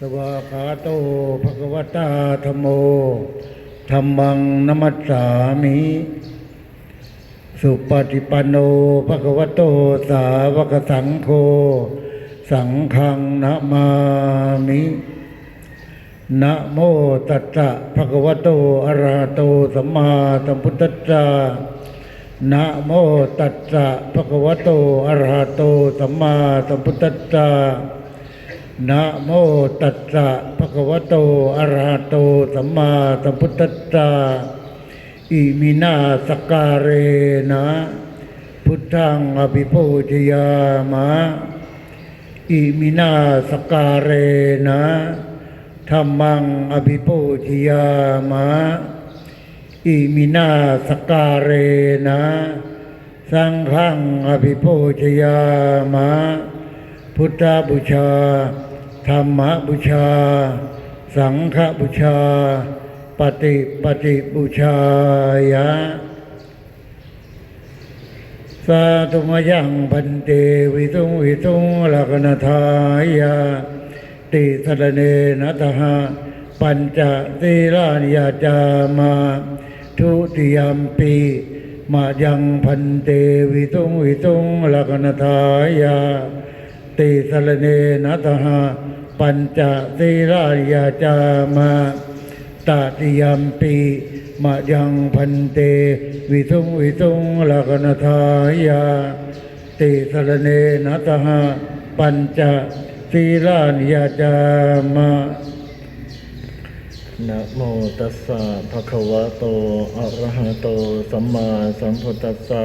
สวากขาโตภะคะวตาธโมธรรมังนัมสสามิ สุปฏิปันโนภะคะวะโตสาวกสังโฆ สังฆังนะมามินะโมตัสสะภะคะวะโตอะระหะโตสัมมาสัมพุทธัสสะนะโมตัสสะภะคะวะโตอะระหะโตสัมมาสัมพุทธัสสะ นะโมตัสสะภะคะวะโต อะระหะโต สัมมาสัมพุทธัสสะ อิมินาสกการเรนะ พุทธังอภิปูชยามะ อิมินาสกการเรนะธรรมังอภิปูชยามะ อิมินาสกการเรนะ สังฆังอภิปูชยามะ พุทธบูชา ธรรมบูชา สังฆบูชา ปฏิปฏิบูชายะสาธุมยังพันเตวิทุงวิทุงลักนทายาติสรเนนะตหะปัญจศีลานิยาจามาทุติยมปีมายังพันเตวิทุงวิทุงลักนทายาติสรเนนะตหะ ปัญจศีลายาจามาตติยมปีมายังพันเต วิทุงวิทุงลักนทายาติสรเนนัตหะปัญจศีลานยาจามะนะโมตัสสะภะคะวะโตอะระหะโต สัมมาสัมพุทธัสสะ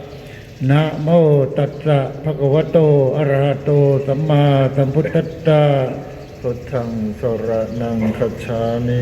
นะโมตัสสะภะคะวะโตอะระหะโตสัมมาสัมพุทธัสสะพุทธังสรณังคัจฉามิ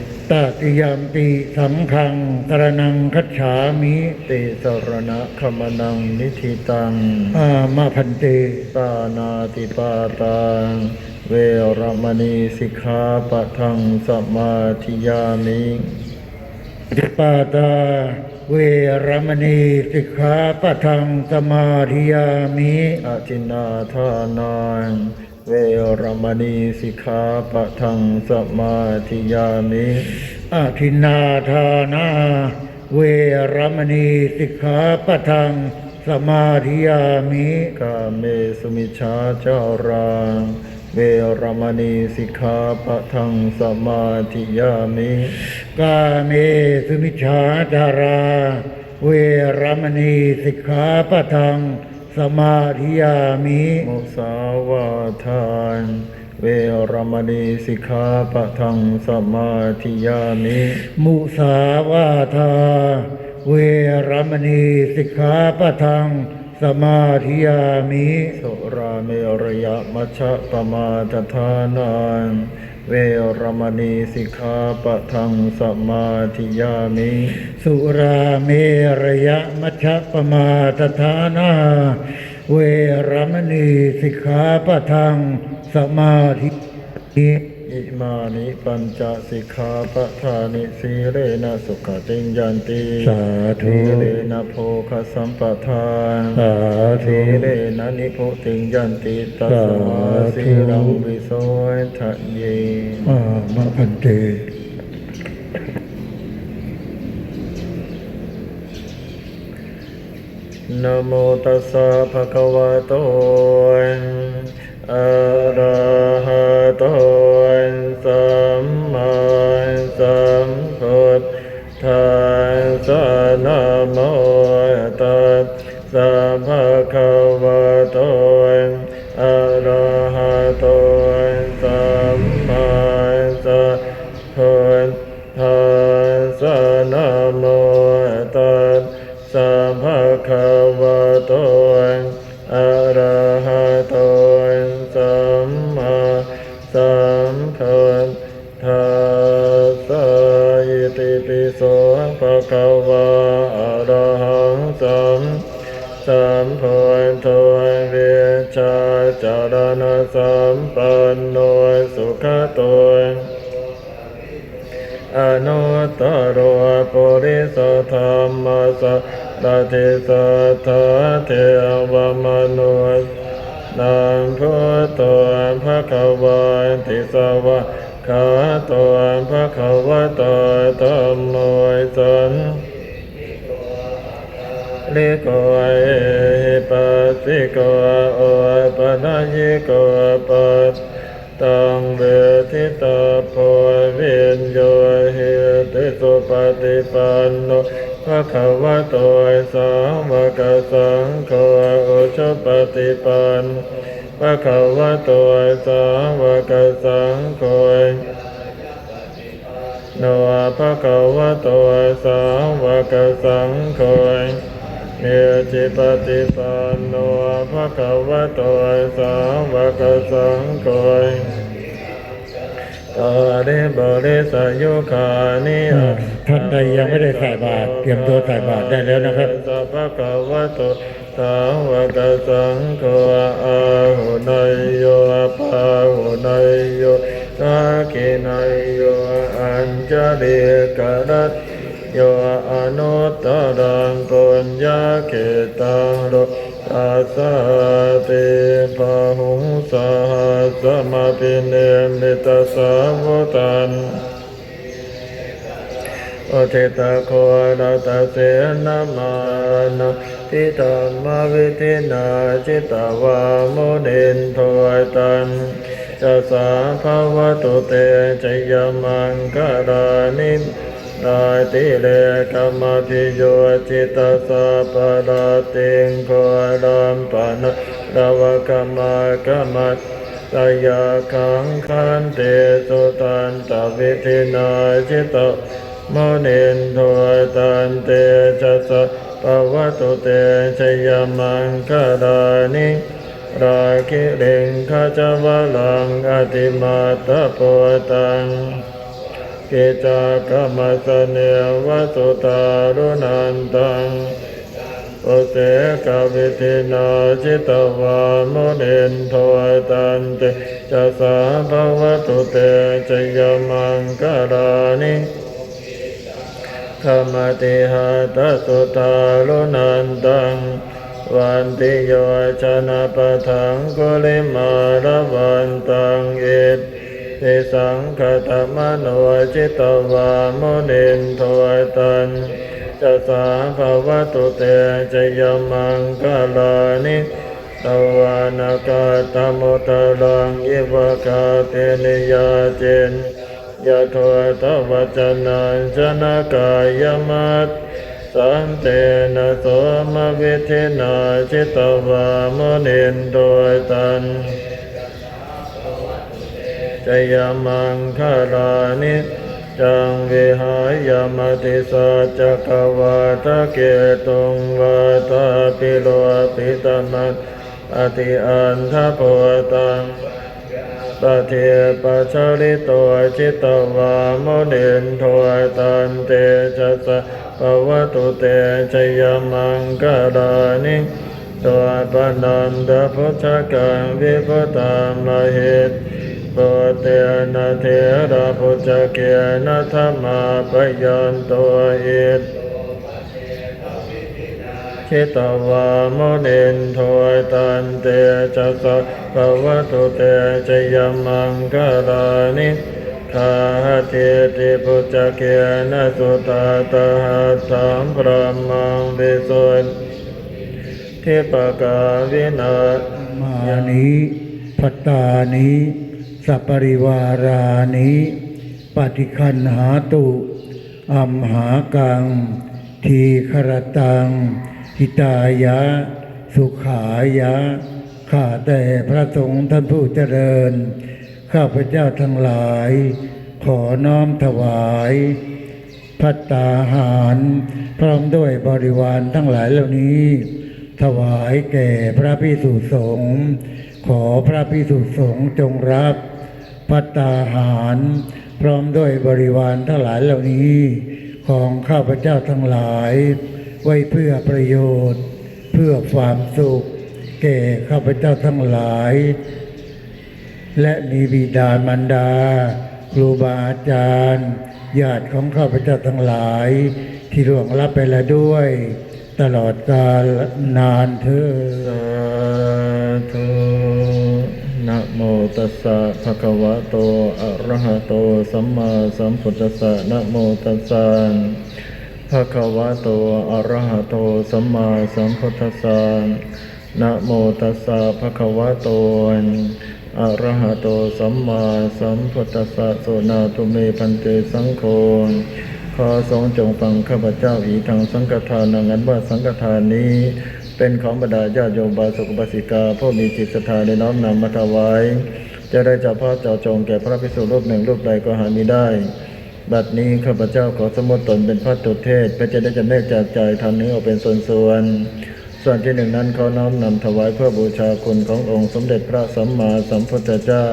ตติยมปิสังฆังสรนังคัจฉามิติสรณะขมนังนิธิตังอามาพันเตปานาติปาตาเวรมณีสิกขาปะทังสมาธิยามิติปาตาเวรมณีสิกขาปะทังสมาธิยามิอาทินนาทานัง เวรมณีสิกขาปะทังสมาธิยามิอาทินนาทานา เวรมณีสิกขาปะทังสมาธิยามิกาเมสุมิชาจารังเวรมณีสิกขาปะทังสมาธิยามิกาเมสุมิชาดารา เวรมณีสิกขาปะทัง สมาธิยามิมุสาวาทาน เวรมณีสิกขาปะทังสมาธิยามิ มุสาวาทา เวรมณีสิกขาปะทังสมาธิยามิ สุราเมรยมัชฌะปมาทฐานัง เวรมณีสิกขาปะทังสมาธิยามิ สุราเมรยะมัชฌะปมาตฐานา เวรมณีสิกขาปะทังสมาธิย อิมานิปัญจสิกขาปะทานิสีเลนะสุขติงยันติสาธุสีเลนะโภคสัมปทานสาธุสีเลนะนิโพติงยันติตัสมาสาธุสีรังวิโสยทะเยอามะพันเตนะโมตัสสะภะคะวะโตอะระหะโต ภะคะวะโตอะระหะโตสัมมาสัมพุทธัสสะนะโมตัสสะภะคะวะโตอะระหะโตสัมมาสัมพุทธัสสะอิติปิโสภะคะวะอะระหังสัม สัมพุทโธเวชาจารณะสัมปันโนสุขโตอนุตตรปุริสธรรมสัตติสัทเทวมนุษย์นังพุทโธภะคะวันติสวะขาโตภะคะวะโตธัมโมสัน ลิโกเอปัสสิโกโอปะนะยิโกปัสตังเวทิตาโพวินโยหิติสุปฏิปันโนภะคะวะโตสาวกสังโฆอุชปฏิปันภะคะวะโตสาวกสังโฆโนภะคะวะโตสาวกสังโฆ เนจิปฏิปันโนภะคะวะโตสาวกสังโฆตาเรบริสยุคานิอ่าท่านใดยังไม่ได้ใส่บาตรเตรียมตัวใส่บาตรได้แล้วนะครับสัพพะคะวะโตสาวกสังโฆอาหุนยโยปาหุนยโยสากินยโยอัญจลิกรัต โยอนุตตรังปุญญาเกตังโลตัสสะติปะหุงสหัสมาปิเนมิตสสาวตันโอเทตาโคราตาเสนามานะทิตามาวิทินาจิตาวามุนินทวยตันจะสาภาวตุเตจยมังกรานิ นายติเลกรรมพิโยจิตาสาปราติงโครัมปนะดาวกรรมกรรมตายาขังคันเตสุตันตวิธินาจิตโมเนนโทตันเตจัสสะปวัตุเตชยมังคาดานิราคิเรงขจวลังอติมาตะโพตัง กิจากรรมสเนวสุตารุนันตังโอเสกวิธินาจิตวามเนนโทตันเตจัสสะภวตุเตชยมังคาดานิขมติหาตสุตาลุนันตังวันติโยชนะปะทังกุลิมารวันตังเอต ติสังคตมโนจิตวามุนินทวยตันจะสาภาวะตุเตจยมังกาลานิตวานากาตโมตลังยิวกาเตนิยาเจนยะโทตวจนัญชนะกายมัตสันเตนะโสมวิธินาจิตวามนินโดยตัน จยมังคารานิจังวิหายมติสัจกวาทะเกตุงวาตาปิโลปิตมังอติอันทโพตังปะเทปะชริโตจิตวามเนนโทตันเตจัสสะภวตุเตชยมังกาดานิตัวปนันดพุทธกังวิพุตามหิต ปเตนะเทระพุจเกนะธรรมาปยันตัวเอตชิตวามนินโทยตันเตจะสะภวตุเตชยมังคลานิคาเทติปุจเกนะสุตาตหัตถังพระมังวิสุทธิปกาวินามานิพัตตานิ สัปปริวารานิปฏิคันหาตุอัมหากัง ทีครตังหิตายะ สุขายะ ข้าแต่พระสงฆ์ท่านผู้เจริญ ข้าพเจ้าทั้งหลาย ขอน้อมถวายพัตตาหาร พร้อมด้วยบริวารทั้งหลายเหล่านี้ ถวายแก่พระพิสุสงฆ์ขอพระพิสุสงฆ์จงรับ พัตตาหาร พร้อมด้วยบริวารทั้งหลายเหล่านี้ของข้าพเจ้าทั้งหลาย ไว้เพื่อประโยชน์ เพื่อความสุข แก่ข้าพเจ้าทั้งหลาย และมีบิดามารดา ครูบาอาจารย์ญาติของข้าพเจ้าทั้งหลาย ที่ล่วงลับไปแล้วด้วย ตลอดกาลนานเธอญสาธุนะ โมตัสสะภะคะวะโต อะระหะโต สัมมาสัมพุทธัสสะนะโมตัสสะภะคะวะโต อะระหะโต สัมมาสัมพุทธัสสะนะโมตัสสะภะคะวะโต อะระหะโต สัมมาสัมพุทธัสสะโสนาตุเมพันเตสังโฆขอทรงจงฟังข้าพเจ้าอีทางสังฆทานนันว่าสังฆทานนี้ เป็นของบรรดาญาโยมบาสุกบาสิกาผู้มีจิตศรัทธาในน้อมนำมาถวายจะได้เฉพาะเจ้าจงแก่พระภิกษุรูปหนึ่งรูปใดก็หามิได้ บัดนี้ข้าพเจ้าขอสมมติตนเป็นพระตุเทศเพื่อจะได้จำแนกแจกจ่ายทานนี้ออกเป็นส่วนๆ ส่วนที่หนึ่งนั้นเขาน้อมนำถวายเพื่อบูชาคุณขององค์สมเด็จพระสัมมาสัมพุทธเจ้า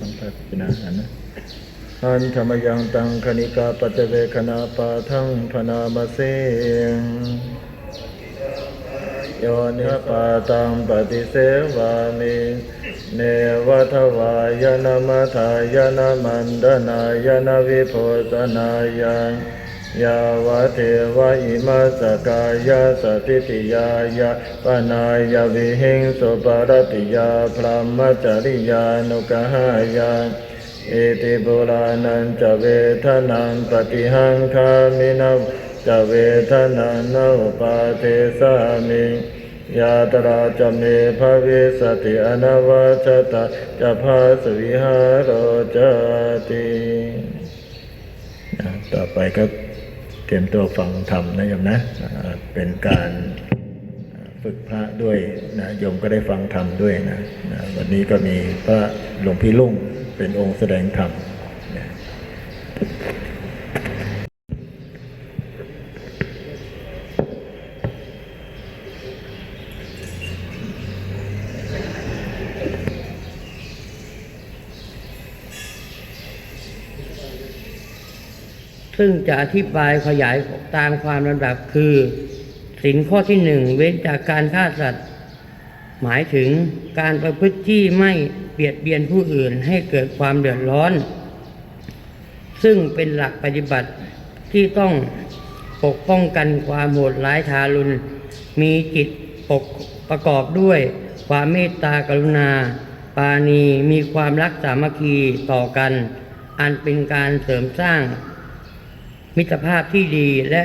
ต้องพัฒ นานะอันธรรมยังตังคณิกาปัจเจเวคณาปาทังพนามาเสงโยนิปาตังปฏิเสวามิเนวทวายนามัทายนามันดนายนาวิโพตนายายาวะเทวะอิมาสกายาสติติยายาปนายาวิหิงสุปารติยาพรหมจริยานุกหายา อิติปุรานันจะเวทนังปฏิหังคามินาจะเวทนังนอุปาเทสามิยาตราจะเมภะวิสติอนาวาชตาจะพาสวิหารโรจติต่อไปก็เตรียมตัวฟังธรรมนะโยมนะ เป็นการฝึกพระด้วยนะโยมก็ได้ฟังธรรมด้วยนะ วันนี้ก็มีพระหลวงพี่ลุ่ง เป็นองค์แสดงธรรมซึ่งจะอธิบายขยายตามความลำดับคือสินข้อที่หนึ่งเว้นจากการฆ่าสัตว์ หมายถึงการประพฤติที่ไม่เบียดเบียนผู้อื่นให้เกิดความเดือดร้อน ซึ่งเป็นหลักปฏิบัติที่ต้องปกป้องกันความโหดร้ายทารุณ มีจิตปกประกอบด้วยความเมตตากรุณา ปาณีมีความรักสามัคคีต่อกัน อันเป็นการเสริมสร้างมิตรภาพที่ดีและ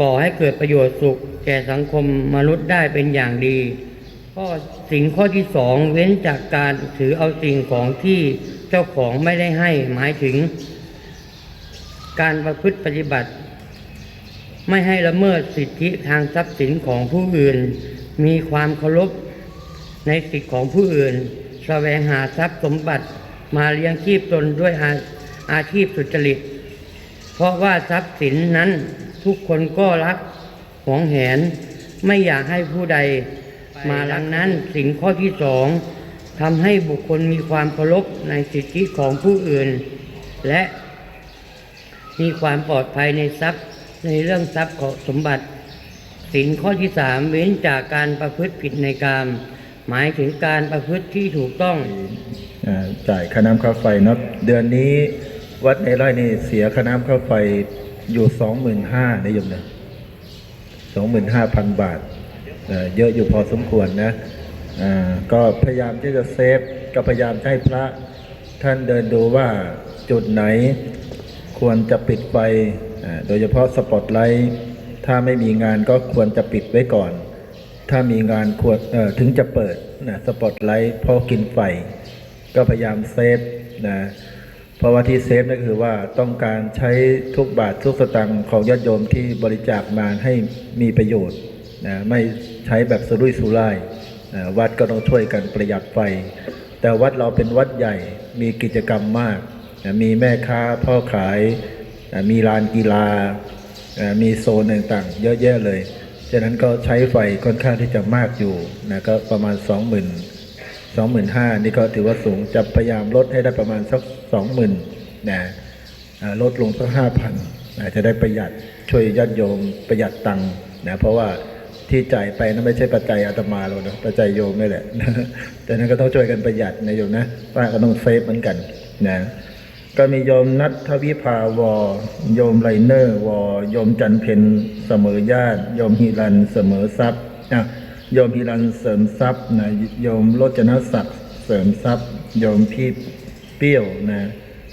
ก่อให้เกิดประโยชน์สุข แก่สังคมมนุษย์ได้เป็นอย่างดี ข้อสิ่งข้อที่สองเว้นจากการถือเอาสิ่งของที่เจ้าของไม่ได้ให้หมายถึง การประพฤติปฏิบัติ ไม่ให้ละเมิดสิทธิทางทรัพย์สินของผู้อื่น มีความเคารพในสิทธิของผู้อื่นแสวงหาทรัพย์สมบัติมาเลี้ยงชีพตนด้วยอาอาชีพสุจริต เพราะว่าทรัพย์สินนั้น ทุกคนก็รักหวงแหนไม่อยากให้ผู้ใดมาลังนั้นสิ่งข้อที่สองทำให้บุคคลมีความเคารพในสิทธิของผู้อื่น และมีความปลอดภัยในทรัพย์ในเรื่องทรัพย์ของสมบัติสินข้อที่สามเว้นจากการประพฤติผิดในกามหมายถึงการประพฤติที่ถูกต้องอ่าจ่ายค่าน้ำค่าไฟเนาะเดือนนี้วัดในไร่นี่เสียค่าน้ำค่าไฟ อยู่สองหมื่นห้านะโยมนะสองหมื่นห้าพันบาทเยอะอยู่พอสมควรนะก็พยายามที่จะเซฟก็พยายามให้พระท่านเดินดูว่าจุดไหนควรจะปิดไฟโดยเฉพาะสปอตไลท์ถ้าไม่มีงานก็ควรจะปิดไว้ก่อน ถ้ามีงานควรถึงจะเปิดนะสปอตไลท์พราะกินไฟ ก็พยายามเซฟนะ เพราะว่าที่เซฟนั่นคือว่าต้องการใช้ทุกบาททุกสตังค์ของญาติโยมที่บริจาคมาให้มีประโยชน์นะไม่ใช้แบบสุรุ่ยสุร่ายนะวัดก็ต้องช่วยกันประหยัดไฟ แต่วัดเราเป็นวัดใหญ่มีกิจกรรมมากนะมีแม่ค้าพ่อขายนะมีลานกีฬานะมีโซนต่างๆ เยอะแยะเลย ฉะนั้นก็ใช้ไฟค่อนข้างที่จะมากอยู่นะก็ประมาณ 20,000 สองหมื่นห้านี่ก็ถือว่าสูงจะพยายามลดให้ได้ประมาณสักสองหมื่นนะลดลงสักห้าพันจะได้ประหยัดช่วยญาติโยมประหยัดตังค์นะเพราะว่าที่จ่ายไปนั้นไม่ใช่ปัจจัยอาตมาหรอกนะปัจจัยโยมนี่แหละแต่นั้นก็ต้องช่วยกันประหยัดนะโยมนะป้าก็ต้องเซฟเหมือนกันนะก็มีโยมนัททวิภาวอโยมไรเนอร์วอโยมจันเพนเสมอญาติโยมฮิรันเสมอทรัพย์อะ โยมพิรันเสริมทรัพย์นะโยมโรจนศักดิ์เสริมทรัพย์ โยมพี่เปี้ยวนะ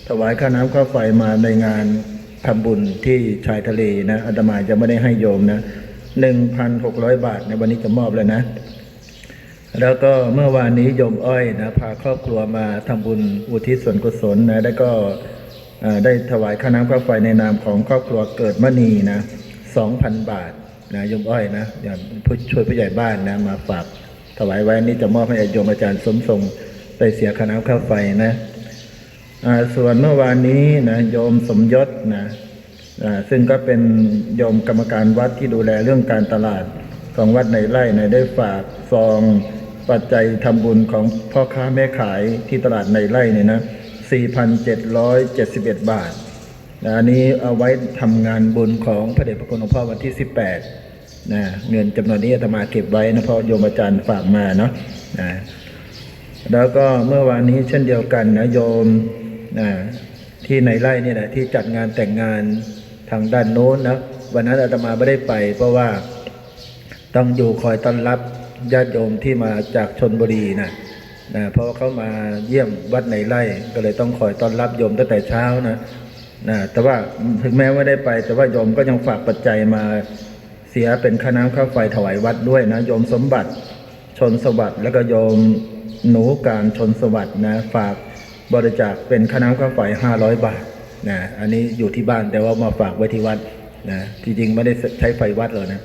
ถวายค่าน้ำค่าไฟมาในงานทำบุญที่ชายทะเลนะอาตมาจะไม่ได้ให้โยมนะหนึ่งพันหกร้อยบาทในวันนี้จะมอบเลยนะ แล้วก็เมื่อวานนี้โยมอ้อยนะพาครอบครัวมาทำบุญอุทิศส่วนกุศลนะแล้วก็ได้ถวายค่าน้ำค่าไฟในนามของครอบครัวเกิดมณีนะสองพันบาท นะยมอ้อยนะอย่างผู้ช่วยผู้ใหญ่บ้านนะ มาฝากถวายไว้นี่จะมอบให้โยมอาจารย์สมทรงได้เสียค่าน้ำค่าไฟนะส่วนเมื่อวานนี้นะโยมสมยศนะซึ่งก็เป็นโยมกรรมการวัดที่ดูแลเรื่องการตลาดของวัดในไร่นะได้ฝากซองปัจจัยทำบุญของพ่อค้าแม่ขายที่ตลาดในไร่เนี่ยนะ 4,771 บาทนะอันนี้เอาไว้ทำงานบุญของพระเดชพระคุณหลวงพ่อวันที่ 18 นะเงินจำนวนนี้อาตมาเก็บไว้นะเพราะโยมอาจารย์ฝากมาเนาะนะแล้วก็เมื่อวานนี้เช่นเดียวกันนะโยมนะที่ในไร่นี่แหละที่จัดงานแต่งงานทางด้านโน้นนะวันนั้นอาตมาไม่ได้ไป เพราะว่าต้องอยู่คอยต้อนรับญาติโยมที่มาจากชนบุรีนะนะเพราะเขามาเยี่ยมวัดในไร่ก็เลยต้องคอยต้อนรับโยมตั้งแต่เช้านะนะแต่ว่าถึงแม้ว่าได้ไป แต่ว่าโยมก็ยังฝากปัจจัยมา สียเป็นค่าน้ำค่าไฟถวายวัดด้วยนะโยมสมบัติชนสวัสดิ์แล้วก็โยมหนูการชนสวัสดิ์นะฝากบริจาคเป็นค่าน้ำค่าไฟห้าร้อยบาทนะอันนี้อยู่ที่บ้านแต่ว่ามาฝากไว้ที่วัดนะที่จริงไม่ได้ใช้ไฟวัดเลยนะ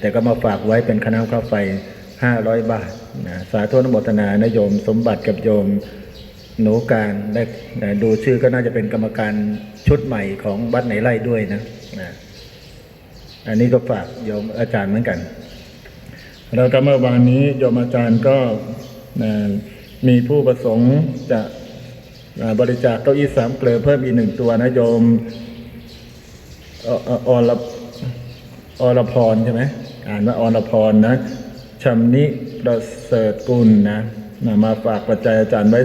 แต่ก็มาฝากไว้เป็นคณะค่าไฟ500บาทนะสาธุนโมทนานะโยมสมบัติกับโยมหนูการได้ดูชื่อก็น่าจะเป็นกรรมการชุดใหม่ของวัดไหนไร่ด้วยนะนะ อันนี้ก็ฝากโยมอาจารย์เหมือนกันแล้วก็เมื่อวานนี้โยมอาจารย์ก็มีผู้ประสงค์จะบริจาคเก้าอี้สามเกลือเพิ่มอีกหนึ่งตัวนะโยมออออรอรพรใช่ไหมอ่านว่าอรพรนะชำนิประเสริฐกุลนะนะมาฝากปัจจัยอาจารย์ไว้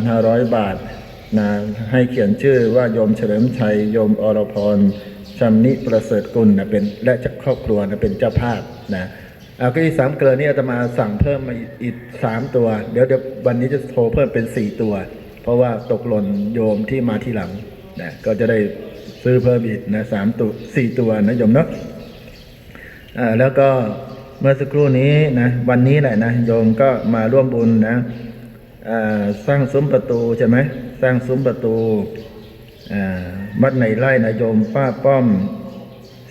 2,500 บาทนะให้เขียนชื่อว่าโยมเฉลิมชัยโยมอรพร ชำนิประเสริฐกุลนะเป็นและจาครอบครัวนะเป็นเจ้าภาพนะเอาก็อีสามเกลือนี่อาตมาสั่งเพิ่มมาอีกสามตัว เดี๋ยวเดี๋ยววันนี้จะโทรเพิ่มเป็นสี่ตัว เพราะว่าตกหล่นโยมที่มาที่หลังนะก็จะได้ซื้อเพิ่มอีกนะสามตัวสี่ตัวนะโยมเนาะอ่าแล้วก็เมื่อสักครู่นี้นะวันนี้แหละนะโยมก็มาร่วมบุญนะอ่าสร้างซุ้มประตูใช่ไหมสร้างซุ้มประตู วัดในไร่นะโยมป้าป้อม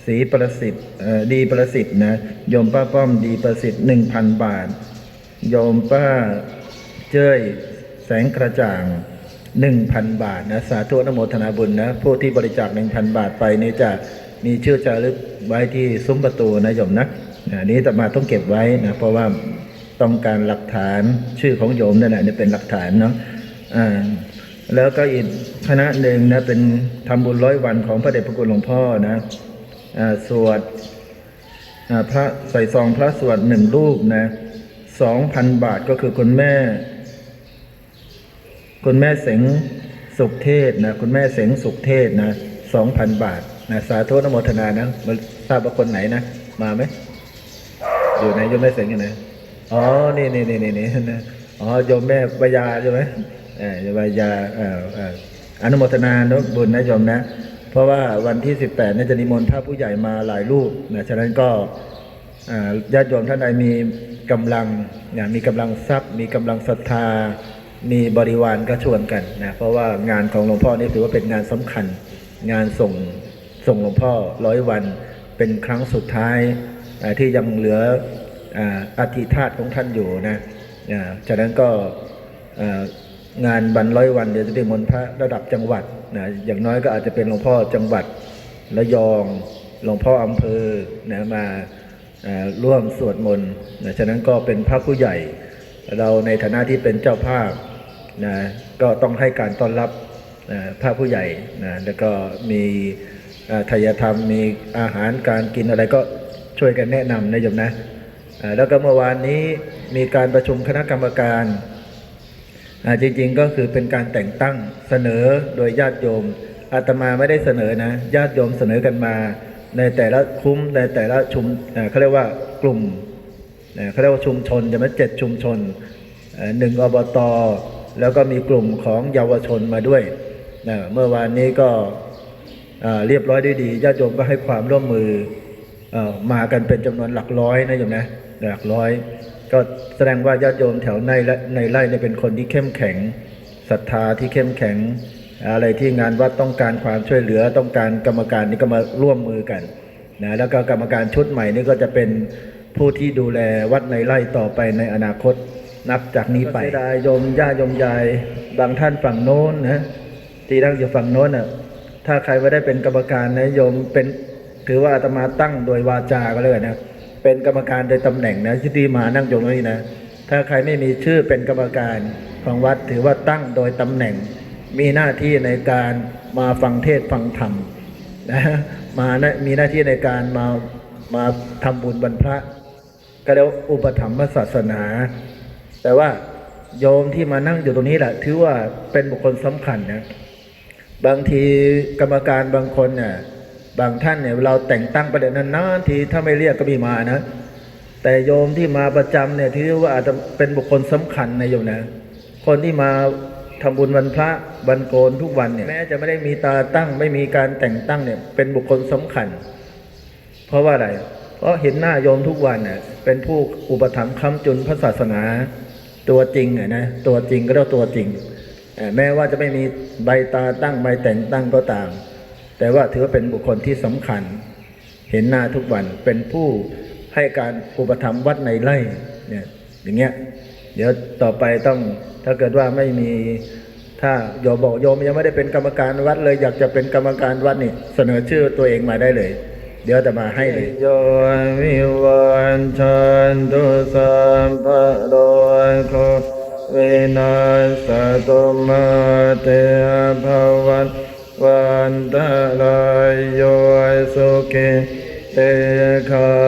ศรีประสิทธิ์ดีประสิทธิ์นะโยมป้าป้อมดีประสิทธิ์หนึ่งพันบาท โยมป้าเจ้ยแสงกระจ่างหนึ่งพันบาทนะสาธุนโมทนาบุญนะผู้ที่บริจาคหนึ่งพันบาทไปนี่จะมีชื่อจารึกไว้ที่ซุ้มประตูนะโยมนะนะนี้แต่มาต้องเก็บไว้นะเพราะว่าต้องการหลักฐานชื่อของโยมนั่นแหละนี่เป็นหลักฐานเนาะอ่า แล้วก็อีกคณะหนึ่งนะเป็นทำบุญร้อยวันของพระเดชพระคุณหลวงพ่อนะสวดพระใส่ซองพระสวดหนึ่งรูปนะสองพันบาทก็คือคุณแม่ คุณแม่เสงสุขเทศนะคุณแม่เสงสุขเทศนะสองพันบาทนะสาธุนโมทนานะมาทราบว่าคนไหนนะ มาไหมอยู่ไหนโยมแม่เสงอยู่ไหนอ๋อนี่นี่นี่นี่นี่นะอ๋อโยมแม่ปยาใช่ไหม ออโยมปยาเอ่อเอ่ออนุโมทนานุบุญนะโยมนะ เพราะว่าวันที่ 18นี่จะนิมนต์พระผู้ใหญ่มาหลายรูปนะฉะนั้นก็ญาติโยมท่านใดมีกำลังเนี่ยมีกำลังทรัพย์ มีกำลังศรัทธา มีบริวารก็ชวนกันนะเพราะว่างานของหลวงพ่อนี่ถือว่าเป็นงานสำคัญ งานส่งส่งหลวงพ่อร้อยวันเป็นครั้งสุดท้ายที่ยังเหลือออธิธาตของท่านอยู่นะฉะนั้นก็ งานบันร้อยวันเดี๋ยวจะได้มนพระระดับจังหวัดนะอย่างน้อยก็อาจจะเป็นหลวงพ่อจังหวัดระยองหลวงพ่ออำเภอนะมาร่วมสวดมนต์นะฉะนั้นก็เป็นพระผู้ใหญ่ เราในฐานะที่เป็นเจ้าภาพนะก็ต้องให้การต้อนรับนะพระผู้ใหญ่นะแล้วก็มีทายธรรมมีอาหารการกินอะไรก็ช่วยกันแนะนำนะโยมนะแล้วก็เมื่อวานนี้มีการประชุมคณะกรรมการ จริงๆก็คือเป็นการแต่งตั้งเสนอโดยญาติโยมอาตมาไม่ได้เสนอนะญาติโยมเสนอกันมา ในแต่ละคุ้มในแต่ละชุมเเขาเรียกว่ากลุ่มเเขาเรียกว่าชุมชนจะมาเจ็ดชุมชนหนึ่งอบตแล้วก็มีกลุ่มของเยาวชนมาด้วยนะเมื่อวานนี้ก็เรียบร้อยด้วยดีญาติโยมก็ให้ความร่วมมือเอ่อมากันเป็นจำนวนหลักร้อยนะโยมนะหลักร้อย ก็แสดงว่าญาติโยมแถวในและในไร่เนี่ยเป็นคนที่เข้มแข็งศรัทธาที่เข้มแข็ง อะไรที่งานวัดต้องการความช่วยเหลือต้องการกรรมการนี่ก็มาร่วมมือกันนะแล้วก็กรรมการชุดใหม่นี่ก็จะเป็นผู้ที่ดูแลวัดในไร่ต่อไปในอนาคตนับจากนี้ไปได้โยมย่าโยมยายบางท่านฝั่งโน้นนะที่นั่งอยู่ฝั่งโน้นน่ะถ้าใครไม่ได้เป็นกรรมการนะโยมเป็นถือว่าอาตมาตั้งโดยวาจาก็เลยนะ เป็นกรรมการโดยตำแหน่งนะที่มานั่งโยมตรงนี้นะ ถ้าใครไม่มีชื่อเป็นกรรมการของวัดถือว่าตั้งโดยตำแหน่ง มีหน้าที่ในการมาฟังเทศฟังธรรมนะมานะมีหน้าที่ในการมามาทำบุญบรรพระก็เรียกว่าอุปถัมภศาสนา แต่ว่าโยมที่มานั่งอยู่ตรงนี้แหละถือว่าเป็นบุคคลสำคัญนะบางทีกรรมการบางคนเนี่ย บางท่านเนี่ยเราแต่งตั้งประเด็นนั้นนานทีถ้าไม่เรียกก็มีมานะ แต่โยมที่มาประจำเนี่ยถือว่าอาจจะเป็นบุคคลสำคัญในโยมนะคนที่มาทำบุญวันพระวันโกนทุกวันเนี่ยแม้จะไม่ได้มีตาตั้งไม่มีการแต่งตั้งเนี่ยเป็นบุคคลสำคัญ เพราะว่าอะไร เพราะเห็นหน้าโยมทุกวันเนี่ยเป็นผู้อุปถัมภ์ค้ำจุนพระศาสนาตัวจริงนะตัวจริงก็เรียกตัวจริง แม้ว่าจะไม่มีใบตาตั้งใบแต่งตั้งก็ตาม แต่ว่าถือว่าเป็นบุคคลที่สำคัญ เห็นหน้าทุกวันเป็นผู้ให้การอุปถัมภ์วัดในไร่เนี่ยอย่างเงี้ยเดี๋ยวต่อไปต้องถ้าเกิดว่าไม่มีถ้าโยมบอกโยมยังไม่ได้เป็นกรรมการวัดเลยอยากจะเป็นกรรมการวัดนี่เสนอชื่อตัวเองมาได้เลย เดี๋ยวจะมาให้เลยโยวิวันชันตุสัมภะโรโควินาสตุมาเตภวัน วันตะลายโยสุขิเตคา